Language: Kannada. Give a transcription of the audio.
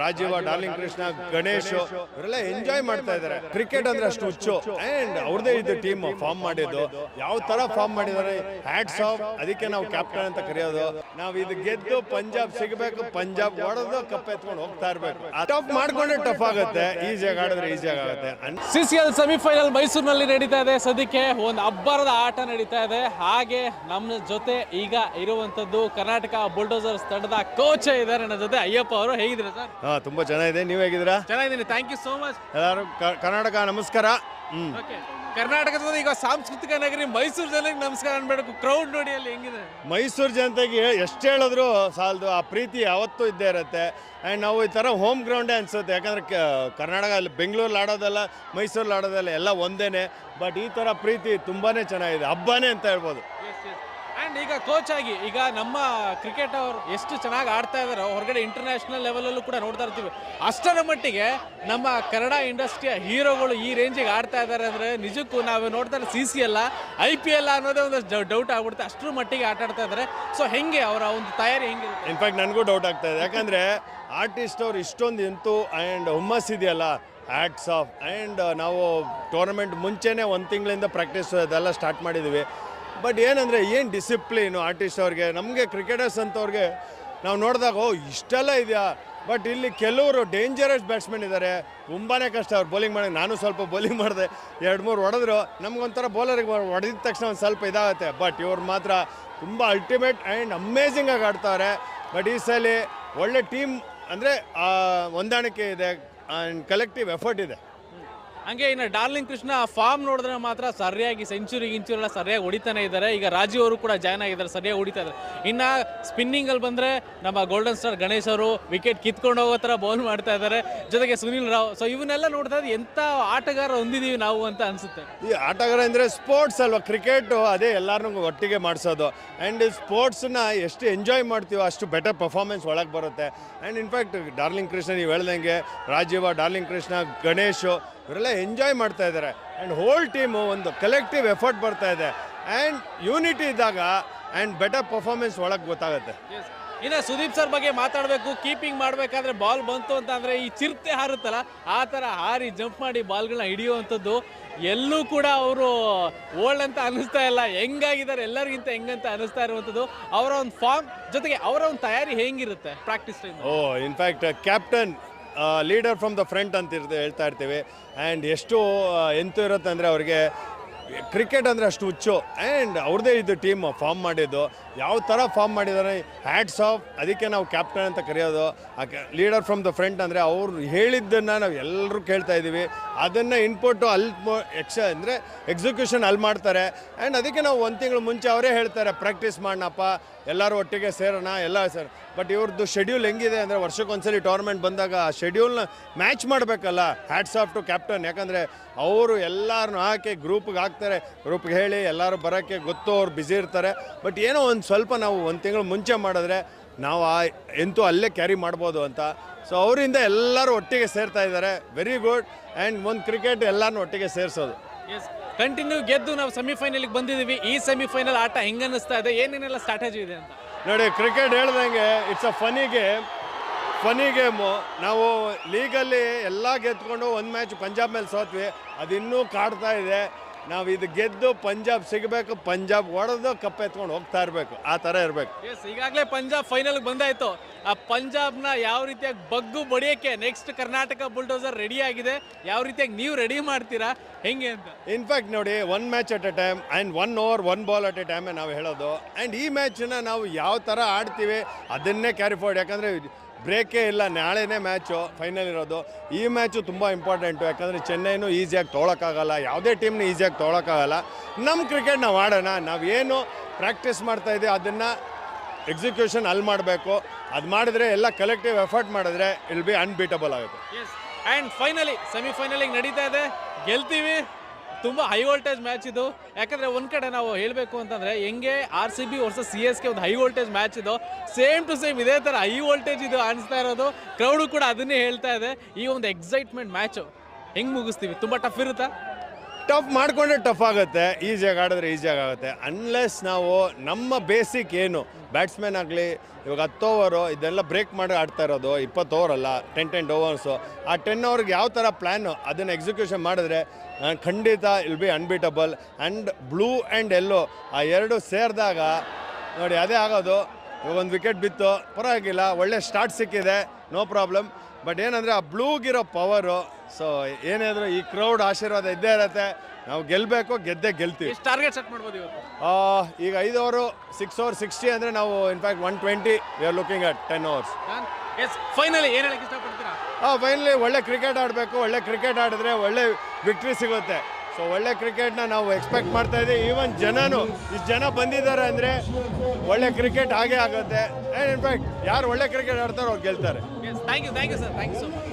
ರಾಜೀವ ಡಾರ್ಲಿಂಗ್ ಕೃಷ್ಣ, ಗಣೇಶ್ ಇವರೆಲ್ಲ ಎಂಜಾಯ್ ಮಾಡ್ತಾ ಇದ್ದಾರೆ. ಕ್ರಿಕೆಟ್ ಅಂದ್ರೆ ಅಷ್ಟು ಹುಚ್ಚು. ಅಂಡ್ ಅವ್ರದೇ ಇದು ಟೀಮ್ ಫಾರ್ಮ್ ಮಾಡಿದ್ದು. ಯಾವ ತರ ಫಾರ್ಮ್ ಮಾಡಿದ್ದಾರೆ? ಹ್ಯಾಟ್ಸ್ ಆಫ್ ಅದಕ್ಕೆ ನಾವು ಕ್ಯಾಪ್ಟನ್ ಅಂತ ಕರೆಯೋದು. ನಾವು ಇದು ಗೆದ್ದು ಪಂಜಾಬ್ ಸಿಗಬೇಕು, ಪಂಜಾಬ್ ಹೊಡೆದು ಕಪ್ ಎತ್ಕೊಂಡು ಹೋಗ್ತಾ ಇರ್ಬೇಕು. ಟಫ್ ಮಾಡ್ಕೊಂಡ್ರೆ ಟಫ್ ಆಗುತ್ತೆ. ಈಸಿಯಾಗಿ ಆಡಿದ್ರೆ ಈಸಿಯಾಗಿ ಆಗುತ್ತೆ. ಸಿಸಿಎಲ್ ಸೆಮಿಫೈನಲ್ ಮೈಸೂರಿನಲ್ಲಿ ನಡೀತಾ ಇದೆ. ಸದ್ಯಕ್ಕೆ ಒಂದು ಅಬ್ಬರದ ಆಟ ನಡೀತಾ ಇದೆ. ಹಾಗೆ ನಮ್ಮ ಜೊತೆ ಈಗ ಇರುವಂತದ್ದು ಕರ್ನಾಟಕ ಬುಲ್ಡೋಸರ್ಸ್ ತಂಡದ ಕೋಚ್ ಇದ್ದಾರೆ. ನನ್ನ ಜೊತೆ ಅಯ್ಯಪ್ಪ ಅವರು ಹೇಗಿದ್ರು ಸರ್? ಹಾ ತುಂಬಾ ಚೆನ್ನಾಗಿದೆ ನೀವು ಹೇಗಿದ್ದೀರಾ? ಚೆನ್ನಾಗಿದ್ದೀನಿ ಥ್ಯಾಂಕ್ ಯು ಸೋ ಮಚ್ ಎಲ್ಲರೂ ಕರ್ನಾಟಕ ನಮಸ್ಕಾರ. ಹ್ಞೂ ಕರ್ನಾಟಕದ ಈಗ ಸಾಂಸ್ಕೃತಿಕ ನಗರಿ ಮೈಸೂರು ಜನಕ್ಕೆ ನಮಸ್ಕಾರ ಅನ್ಬೇಕು. ಕ್ರೌಡ್ ನೋಡಿ ಅಲ್ಲಿ ಹೆಂಗಿದೆ? ಮೈಸೂರು ಜನತೆಗೆ ಎಷ್ಟು ಹೇಳಿದ್ರು ಸಾಲದು ಆ ಪ್ರೀತಿ ಯಾವತ್ತೂ ಇದ್ದೇ ಇರುತ್ತೆ. ಆ್ಯಂಡ್ ನಾವು ಈ ಥರ ಹೋಮ್ ಗ್ರೌಂಡೇ ಅನಿಸುತ್ತೆ. ಯಾಕಂದರೆ ಕರ್ನಾಟಕ ಅಲ್ಲಿ ಬೆಂಗಳೂರಲ್ಲಿ ಆಡೋದಲ್ಲ ಮೈಸೂರಲ್ಲಿ ಆಡೋದಲ್ಲ ಎಲ್ಲ ಒಂದೇ ಬಟ್ ಈ ಥರ ಪ್ರೀತಿ ತುಂಬಾ ಚೆನ್ನಾಗಿದೆ. ಹಬ್ಬನೇ ಅಂತ ಹೇಳ್ಬೋದು. ಅಂಡ್ ಈಗ ಕೋಚ್ ಆಗಿ, ಈಗ ನಮ್ಮ ಕ್ರಿಕೆಟ್ ಅವರು ಎಷ್ಟು ಚೆನ್ನಾಗಿ ಆಡ್ತಾ ಇದಾರೋ, ಹೊರಗಡೆ ಇಂಟರ್ನ್ಯಾಷನಲ್ ಲೆವೆಲಲ್ಲೂ ಕೂಡ ನೋಡ್ತಾ ಇರ್ತೀವಿ. ಅಷ್ಟರ ಮಟ್ಟಿಗೆ ನಮ್ಮ ಕನ್ನಡ ಇಂಡಸ್ಟ್ರಿಯ ಹೀರೋಗಳು ಈ ರೇಂಜಿಗೆ ಆಡ್ತಾ ಇದ್ದಾರೆ ಅಂದರೆ ನಿಜಕ್ಕೂ ನಾವು ನೋಡ್ತಾ ಸಿ ಸಿ ಎಲ್ಲ ಐ ಪಿ ಎಲ್ ಅನ್ನೋದೇ ಒಂದು ಡೌಟ್ ಆಗ್ಬಿಡುತ್ತೆ. ಅಷ್ಟರ ಮಟ್ಟಿಗೆ ಆಟ ಆಡ್ತಾ ಇದ್ದಾರೆ ಸೊ ಹೆಂಗೆ ಅವರ ಒಂದು ತಯಾರಿ ಹೆಂಗೆ? ಇನ್ಫ್ಯಾಕ್ಟ್ ನನಗೂ ಡೌಟ್ ಆಗ್ತಾ ಇದೆ. ಯಾಕಂದರೆ ಆರ್ಟಿಸ್ಟ್ ಅವ್ರು ಇಷ್ಟೊಂದು ಎಂತು ಆ್ಯಂಡ್ ಹುಮ್ಮಸ್ ಇದೆಯಲ್ಲ ಆ್ಯಕ್ಟ್ಸ್ ಆಫ್ ಆ್ಯಂಡ್ ನಾವು ಟೂರ್ನಮೆಂಟ್ ಮುಂಚೆನೇ ಒಂದು ತಿಂಗಳಿಂದ ಪ್ರಾಕ್ಟೀಸ್ ಅದೆಲ್ಲ ಸ್ಟಾರ್ಟ್ ಮಾಡಿದ್ದೀವಿ ಬಟ್ ಏನಂದರೆ ಏನು ಡಿಸಿಪ್ಲಿನು ಆರ್ಟಿಸ್ಟ್ ಅವ್ರಿಗೆ, ನಮಗೆ ಕ್ರಿಕೆಟರ್ಸ್ ಅಂತವ್ರಿಗೆ ನಾವು ನೋಡಿದಾಗ, ಓ, ಇಷ್ಟೆಲ್ಲ ಇದೆಯಾ? ಬಟ್ ಇಲ್ಲಿ ಕೆಲವರು ಡೇಂಜರಸ್ ಬ್ಯಾಟ್ಸ್ಮನ್ ಇದ್ದಾರೆ ತುಂಬಾ ಕಷ್ಟ, ಅವ್ರು ಬೌಲಿಂಗ್ ಮಾಡಿ ನಾನು ಸ್ವಲ್ಪ ಬೌಲಿಂಗ್ ಮಾಡಿದೆ. ಎರಡು ಮೂರು ಹೊಡೆದ್ರು, ನಮ್ಗೊಂಥರ ಬೌಲರಿಗೆ ಹೊಡೆದ ತಕ್ಷಣ ಒಂದು ಸ್ವಲ್ಪ ಇದಾಗುತ್ತೆ. ಬಟ್ ಇವ್ರು ಮಾತ್ರ ತುಂಬ ಅಲ್ಟಿಮೇಟ್ ಆ್ಯಂಡ್ ಅಮೇಝಿಂಗಾಗಿ ಆಡ್ತಾರೆ. ಬಟ್ ಈ ಸಲ ಒಳ್ಳೆ ಟೀಮ್ ಅಂದರೆ ಹೊಂದಾಣಿಕೆ ಇದೆ. ಆ್ಯಂಡ್ ಕಲೆಕ್ಟಿವ್ ಎಫರ್ಟ್ ಇದೆ. ಹಂಗೆ ಇನ್ನು ಡಾರ್ಲಿಂಗ್ ಕೃಷ್ಣ ಫಾರ್ಮ್ ನೋಡಿದ್ರೆ ಮಾತ್ರ ಸರಿಯಾಗಿ ಸೆಂಚುರಿ ಗಿಂಚುರಿ ಎಲ್ಲ ಸರಿಯಾಗಿ ಹೊಡಿತಾನೆ ಇದ್ದಾರೆ. ಈಗ ರಾಜೀವ್ ಅವರು ಕೂಡ ಜಾಯ್ನ್ ಆಗಿದ್ದಾರೆ, ಸರಿಯಾಗಿ ಹೊಡಿತಾ ಇದ್ದಾರೆ. ಇನ್ನು ಸ್ಪಿನ್ನಿಂಗ್ ಅಲ್ಲಿ ಬಂದ್ರೆ ನಮ್ಮ ಗೋಲ್ಡನ್ ಸ್ಟಾರ್ ಗಣೇಶ್ ಅವರು ವಿಕೆಟ್ ಕಿತ್ಕೊಂಡು ಹೋಗೋ ಥರ ಬೌಲ್ ಮಾಡ್ತಾ ಇದ್ದಾರೆ. ಜೊತೆಗೆ ಸುನಿಲ್ ರಾವ್ ಸೊ ಇವನ್ನೆಲ್ಲ ನೋಡ್ತಾ ಇದ್ರೆ ಎಂಥ ಆಟಗಾರ ಹೊಂದಿದೀವಿ ನಾವು ಅಂತ ಅನ್ಸುತ್ತೆ. ಈ ಆಟಗಾರ ಅಂದರೆ ಸ್ಪೋರ್ಟ್ಸ್ ಅಲ್ವಾ? ಕ್ರಿಕೆಟು ಅದೇ ಎಲ್ಲರನ್ನೂ ಒಟ್ಟಿಗೆ ಮಾಡಿಸೋದು. ಆ್ಯಂಡ್ ಸ್ಪೋರ್ಟ್ಸನ್ನ ಎಷ್ಟು ಎಂಜಾಯ್ ಮಾಡ್ತೀವೋ ಅಷ್ಟು ಬೆಟರ್ ಪರ್ಫಾರ್ಮೆನ್ಸ್ ಒಳಗೆ ಬರುತ್ತೆ. ಆ್ಯಂಡ್ ಇನ್ಫ್ಯಾಕ್ಟ್ ಡಾರ್ಲಿಂಗ್ ಕೃಷ್ಣ, ನೀವು ಹೇಳ್ದಂಗೆ ರಾಜೀವ, ಡಾರ್ಲಿಂಗ್ ಕೃಷ್ಣ, ಗಣೇಶು ಇವರೆಲ್ಲ ಎಂಜಾಯ್ ಮಾಡ್ತಾ ಇದ್ದಾರೆ. ಆ್ಯಂಡ್ ಹೋಲ್ ಟೀಮು ಒಂದು ಕಲೆಕ್ಟಿವ್ ಎಫರ್ಟ್ ಬರ್ತಾ ಇದೆ. ಆ್ಯಂಡ್ ಯೂನಿಟಿ ಇದ್ದಾಗ ಆ್ಯಂಡ್ ಬೆಟರ್ ಪರ್ಫಾರ್ಮೆನ್ಸ್ ಒಳಗೆ ಗೊತ್ತಾಗುತ್ತೆ. ಇನ್ನು ಸುದೀಪ್ ಸರ್ ಬಗ್ಗೆ ಮಾತಾಡಬೇಕು ಕೀಪಿಂಗ್ ಮಾಡಬೇಕಾದ್ರೆ ಬಾಲ್ ಬಂತು ಅಂತ ಅಂದ್ರೆ ಈ ಚಿರತೆ ಹಾರುತ್ತಲ್ಲ ಆ ಥರ ಹಾರಿ ಜಂಪ್ ಮಾಡಿ ಬಾಲ್ಗಳನ್ನ ಹಿಡಿಯುವಂಥದ್ದು ಎಲ್ಲೂ ಕೂಡ ಅವರು ಓಲ್ಡ್ ಅಂತ ಅನ್ನಿಸ್ತಾ ಇಲ್ಲ. ಹೆಂಗಾಗಿದ್ದಾರೆ ಎಲ್ಲರಿಗಿಂತ ಹೆಂಗಂತ ಅನಿಸ್ತಾ ಇರುವಂಥದ್ದು ಅವರ ಒಂದು ಫಾರ್ಮ್ ಜೊತೆಗೆ ಅವರ ಒಂದು ತಯಾರಿ ಹೆಂಗಿರುತ್ತೆ practice time O in fact captain leader from the front ಅಂತ ಹೇಳ್ತಾ ಇರ್ತೀವಿ. ಆ್ಯಂಡ್ ಎಷ್ಟು ಎಂತು ಇರುತ್ತೆ ಅಂದರೆ ಅವ್ರಿಗೆ ಕ್ರಿಕೆಟ್ ಅಂದರೆ ಅಷ್ಟು ಹುಚ್ಚು. ಆ್ಯಂಡ್ ಅವ್ರದ್ದೇ ಇದು ಟೀಮ್ ಫಾರ್ಮ್ ಮಾಡಿದ್ದು. ಯಾವ ಥರ ಫಾರ್ಮ್ ಮಾಡಿದ್ದಾರೆ ಹ್ಯಾಟ್ಸ್ ಆಫ್ ಅದಕ್ಕೆ ನಾವು ಕ್ಯಾಪ್ಟನ್ ಅಂತ ಕರೆಯೋದು. ಲೀಡರ್ ಫ್ರಮ್ ದ ಫ್ರಂಟ್ ಅಂದರೆ ಅವ್ರು ಹೇಳಿದ್ದನ್ನು ನಾವು ಎಲ್ಲರೂ ಕೇಳ್ತಾ ಇದ್ದೀವಿ ಅದನ್ನು ಇನ್ಪುಟ್ಟು ಅಲ್ಲಿ ಎಕ್ಸ ಅಂದರೆ ಎಕ್ಸಿಕ್ಯೂಷನ್ ಅಲ್ಲಿ ಮಾಡ್ತಾರೆ. ಆ್ಯಂಡ್ ಅದಕ್ಕೆ ನಾವು ಒಂದು ತಿಂಗಳು ಮುಂಚೆ ಅವರೇ ಹೇಳ್ತಾರೆ ಪ್ರಾಕ್ಟೀಸ್ ಮಾಡೋಣಪ್ಪ ಎಲ್ಲರೂ ಒಟ್ಟಿಗೆ ಸೇರೋಣ. ಎಲ್ಲ ಸರ್. ಬಟ್ ಇವ್ರದ್ದು ಶೆಡ್ಯೂಲ್ ಹೆಂಗಿದೆ ಅಂದರೆ ವರ್ಷಕ್ಕೊಂದ್ಸಲಿ ಟೋರ್ನಮೆಂಟ್ ಬಂದಾಗ ಆ ಶೆಡ್ಯೂಲ್ನ ಮ್ಯಾಚ್ ಮಾಡಬೇಕಲ್ಲ. ಹ್ಯಾಟ್ಸ್ ಆಫ್ ಟು ಕ್ಯಾಪ್ಟನ್ ಯಾಕಂದರೆ ಅವರು ಎಲ್ಲರನ್ನೂ ಹಾಕಿ ಗ್ರೂಪ್ಗೆ ಹಾಕ್ತಾರೆ ರೂಪಿಗೆ ಹೇಳಿ ಎಲ್ಲರೂ ಬರೋಕ್ಕೆ ಗೊತ್ತು ಅವ್ರು ಬ್ಯುಸಿ ಇರ್ತಾರೆ. ಬಟ್ ಏನೋ ಒಂದು ಸ್ವಲ್ಪ ನಾವು ಒಂದು ತಿಂಗಳು ಮುಂಚೆ ಮಾಡಿದ್ರೆ ನಾವು ಆ ಎಂತೂ ಅಲ್ಲೇ ಕ್ಯಾರಿ ಮಾಡ್ಬೋದು ಅಂತ. ಸೊ ಅವರಿಂದ ಎಲ್ಲರೂ ಒಟ್ಟಿಗೆ ಸೇರ್ತಾ ಇದ್ದಾರೆ. ವೆರಿ ಗುಡ್ ಆ್ಯಂಡ್ ಒಂದು ಕ್ರಿಕೆಟ್ ಎಲ್ಲರೂ ಒಟ್ಟಿಗೆ ಸೇರಿಸೋದು. ಕಂಟಿನ್ಯೂ ಗೆದ್ದು ನಾವು ಸೆಮಿಫೈನಲ್ಗೆ ಬಂದಿದ್ದೀವಿ. ಈ ಸೆಮಿಫೈನಲ್ ಆಟ ಹೆಂಗೆ ಅನ್ನಿಸ್ತಾ ಇದೆ? ಏನೇನೆಲ್ಲ ಸ್ಟ್ರಾಟಜಿ ಇದೆ ಅಂತ? ನೋಡಿ ಕ್ರಿಕೆಟ್ ಹೇಳ್ದಂಗೆ it's a funny game funny game ನಾವು ಲೀಗಲ್ಲಿ ಎಲ್ಲ ಗೆದ್ಕೊಂಡು ಒಂದು ಮ್ಯಾಚ್ ಪಂಜಾಬ್ ಮೇಲೆ ಸೋತ್ವಿ. ಅದಿನ್ನೂ ಕಾಡ್ತಾ ಇದೆ. ನಾವು ಇದು ಗೆದ್ದು ಪಂಜಾಬ್ ಸಿಗಬೇಕು ಪಂಜಾಬ್ ಹೊಡೆದು ಕಪ್ ಎತ್ಕೊಂಡು ಹೋಗ್ತಾ ಇರಬೇಕು. ಆ ಥರ ಇರಬೇಕು. ಎಸ್ ಈಗಾಗಲೇ ಪಂಜಾಬ್ ಫೈನಲ್ ಬಂದಾಯ್ತು. ಆ ಪಂಜಾಬ್ನ ಯಾವ ರೀತಿಯಾಗಿ ಬಗ್ಗು ಬಡಿಯಕ್ಕೆ ನೆಕ್ಸ್ಟ್ ಕರ್ನಾಟಕ ಬುಲ್ಡೋಸರ್ ರೆಡಿ ಆಗಿದೆ ಯಾವ ರೀತಿಯಾಗಿ ನೀವು ರೆಡಿ ಮಾಡ್ತೀರಾ ಹೆಂಗೆ ಅಂತ? ಇನ್ಫ್ಯಾಕ್ಟ್ ನೋಡಿ one match at a time and one over one ball at a ಟೈಮೇ ನಾವು ಹೇಳೋದು. ಆ್ಯಂಡ್ ಈ ಮ್ಯಾಚನ್ನ ನಾವು ಯಾವ ಥರ ಆಡ್ತೀವಿ ಅದನ್ನೇ ಕ್ಯಾರಿ ಫಾರ್ಡ್ ಯಾಕಂದರೆ ಬ್ರೇಕೇ ಇಲ್ಲ, ನಾಳೆನೇ ಮ್ಯಾಚು ಫೈನಲ್ ಇರೋದು. ಈ ಮ್ಯಾಚು ತುಂಬ ಇಂಪಾರ್ಟೆಂಟು ಯಾಕಂದರೆ ಚೆನ್ನೈನೂ ಈಸಿಯಾಗಿ ತೊಗೊಳಕ್ಕಾಗಲ್ಲ, ಯಾವುದೇ ಟೀಮ್ನ ಈಸಿಯಾಗಿ ತೊಗೊಳಕ್ಕಾಗಲ್ಲ. ನಮ್ಮ ಕ್ರಿಕೆಟ್ ನಾವು ಆಡೋಣ ನಾವೇನು ಪ್ರಾಕ್ಟೀಸ್ ಮಾಡ್ತಾ ಇದ್ದೀವಿ ಅದನ್ನು ಎಕ್ಸಿಕ್ಯೂಷನ್ ಅಲ್ಲಿ ಮಾಡಬೇಕು. ಅದು ಮಾಡಿದ್ರೆ ಎಲ್ಲ ಕಲೆಕ್ಟಿವ್ ಎಫರ್ಟ್ ಮಾಡಿದ್ರೆ ಇಲ್ ಬಿ ಅನ್ಬೀಟಬಲ್ ಆಗುತ್ತೆ. ಆ್ಯಂಡ್ ಫೈನಲಿ ಸೆಮಿಫೈನಲಿಗೆ ನಡೀತಾ ಇದೆ. ಗೆಲ್ತೀವಿ. ತುಂಬ ಹೈ ವೋಲ್ಟೇಜ್ ಮ್ಯಾಚ್ ಇದು. ಯಾಕಂದರೆ ಒಂದು ಕಡೆ ನಾವು ಹೇಳಬೇಕು ಅಂತಂದರೆ ಹೆಂಗೆ R C B versus C S K ಒಂದು ಹೈ ವೋಲ್ಟೇಜ್ ಮ್ಯಾಚ್ ಇದು. ಸೇಮ್ ಟು ಸೇಮ್ ಇದೇ ಥರ ಹೈ ವೋಲ್ಟೇಜ್ ಇದು ಅನಿಸ್ತಾ ಇರೋದು. ಕ್ರೌಡು ಕೂಡ ಅದನ್ನೇ ಹೇಳ್ತಾ ಇದೆ. ಈ ಒಂದು ಎಕ್ಸೈಟ್ಮೆಂಟ್ ಮ್ಯಾಚು ಹೆಂಗೆ ಮುಗಿಸ್ತೀವಿ? ತುಂಬ ಟಫ್ ಇರುತ್ತಾ? ಟಫ್ ಮಾಡಿಕೊಂಡ್ರೆ ಟಫ್ ಆಗುತ್ತೆ ಈಸಿಯಾಗಿ ಆಡಿದ್ರೆ ಈಸಿಯಾಗಿ ಆಗುತ್ತೆ. ಅನ್ಲೆಸ್ ನಾವು ನಮ್ಮ ಬೇಸಿಕ್ ಏನು ಬ್ಯಾಟ್ಸ್ಮನ್ ಆಗಲಿ, ಇವಾಗ ಹತ್ತು ಓವರು ಇದೆಲ್ಲ ಬ್ರೇಕ್ ಮಾಡಿ ಆಡ್ತಾ ಇರೋದು, ಇಪ್ಪತ್ತು ಅಲ್ಲ ಟೆನ್ ಟೆನ್ ಓವರ್ಸು ಆ ಟೆನ್ ಓವರ್ಗೆ ಯಾವ ಥರ ಪ್ಲ್ಯಾನು ಅದನ್ನು ಎಕ್ಸಿಕ್ಯೂಷನ್ ಮಾಡಿದ್ರೆ ಖಂಡಿತ will be unbeatable and blue and yellow ಆ ಎರಡು ಸೇರಿದಾಗ, ನೋಡಿ, ಅದೇ ಆಗೋದು. ಇವಾಗ ಒಂದು ವಿಕೆಟ್ ಬಿತ್ತು, ಪರವಾಗಿಲ್ಲ, ಒಳ್ಳೆ ಸ್ಟಾರ್ಟ್ ಸಿಕ್ಕಿದೆ ನೋ ಪ್ರಾಬ್ಲಮ್ ಬಟ್ ಏನಂದರೆ ಆ ಬ್ಲೂಗಿರೋ ಪವರು ಸೊ ಏನಾದರೂ ಈ ಕ್ರೌಡ್ ಆಶೀರ್ವಾದ ಇದ್ದೇ ಇರುತ್ತೆ. ನಾವು ಗೆಲ್ಲಬೇಕು ಗೆದ್ದೇ ಗೆಲ್ತೀವಿ. ಎಷ್ಟು ಟಾರ್ಗೆಟ್ ಸೆಟ್ ಮಾಡ್ಬೋದು ಇವತ್ತು? ಈಗ ಐದು ಓವರು ಸಿಕ್ಸ್ ಓವರ್ ಸಿಕ್ಸ್ಟಿ ಅಂದರೆ ನಾವು in fact one twenty we are looking at ten overs yes finally ಏನು ಹೇಳಕ್ಕೆ ಇಷ್ಟಪಡ್ತೀರಾ? ಹಾಂ ಫೈನಲಿ ಒಳ್ಳೆ ಕ್ರಿಕೆಟ್ ಆಡಬೇಕು ಒಳ್ಳೆ ಕ್ರಿಕೆಟ್ ಆಡಿದ್ರೆ ಒಳ್ಳೆ ವಿಕ್ಟ್ರಿ ಸಿಗುತ್ತೆ. ಸೊ ಒಳ್ಳೆ ಕ್ರಿಕೆಟ್ನ ನಾವು ಎಕ್ಸ್ಪೆಕ್ಟ್ ಮಾಡ್ತಾ ಇದ್ದೀವಿ. ಈವನ್ ಜನನು ಇಷ್ಟು ಜನ ಬಂದಿದ್ದಾರೆ ಅಂದರೆ ಒಳ್ಳೆ ಕ್ರಿಕೆಟ್ ಹಾಗೆ ಆಗುತ್ತೆ. ಆ್ಯಂಡ್ ಇನ್ಫ್ಯಾಕ್ಟ್ ಯಾರು ಒಳ್ಳೆ ಕ್ರಿಕೆಟ್ ಆಡ್ತಾರೋ ಅವ್ರು ಗೆಲ್ತಾರೆ. Thank you thank you sir thank you so much